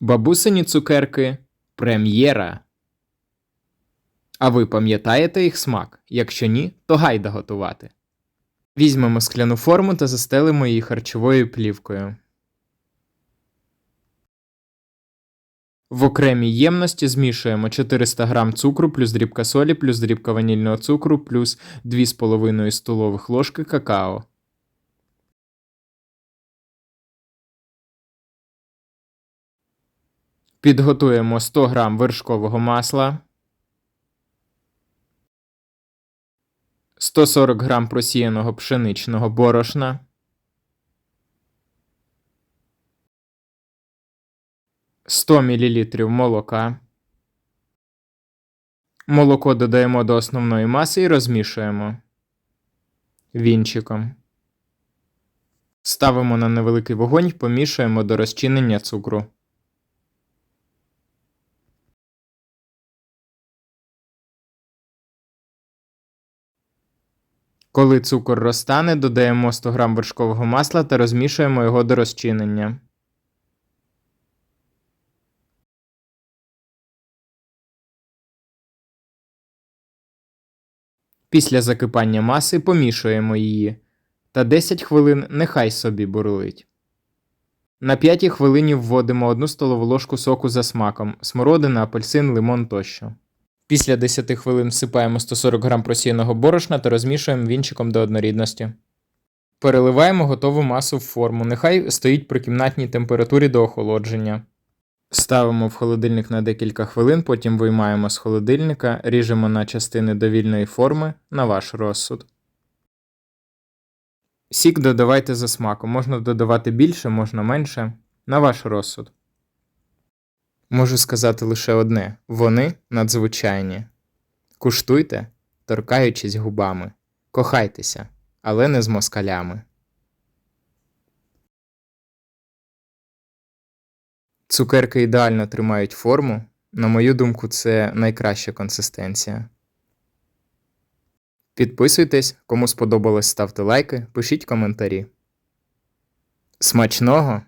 Бабусині цукерки прем'єра. А ви пам'ятаєте їх смак? Якщо ні, то гайда готувати. Візьмемо скляну форму та застелимо її харчовою плівкою. В окремій ємності змішуємо 400 г цукру плюс дрібка солі плюс дрібка ванільного цукру плюс 2,5 столових ложки какао. Підготуємо 100 г вершкового масла, 140 г просіяного пшеничного борошна, 100 мл молока. Молоко додаємо до основної маси і розмішуємо вінчиком. Ставимо на невеликий вогонь, помішуємо до розчинення цукру. Коли цукор розтане, додаємо 100 г вершкового масла та розмішуємо його до розчинення. Після закипання маси помішуємо її та 10 хвилин нехай собі бурлить. На 5 хвилині вводимо 1 столову ложку соку за смаком, смородина, апельсин, лимон тощо. Після 10 хвилин всипаємо 140 г просіяного борошна та розмішуємо вінчиком до однорідності. Переливаємо готову масу в форму, нехай стоїть при кімнатній температурі до охолодження. Ставимо в холодильник на декілька хвилин, потім виймаємо з холодильника, ріжемо на частини довільної форми на ваш розсуд. Сік додавайте за смаком, можна додавати більше, можна менше, на ваш розсуд. Можу сказати лише одне: вони надзвичайні. Куштуйте, торкаючись губами, кохайтеся, але не з москалями. Цукерки ідеально тримають форму. На мою думку, це найкраща консистенція. Підписуйтесь, кому сподобалось, ставте лайки, пишіть коментарі. Смачного!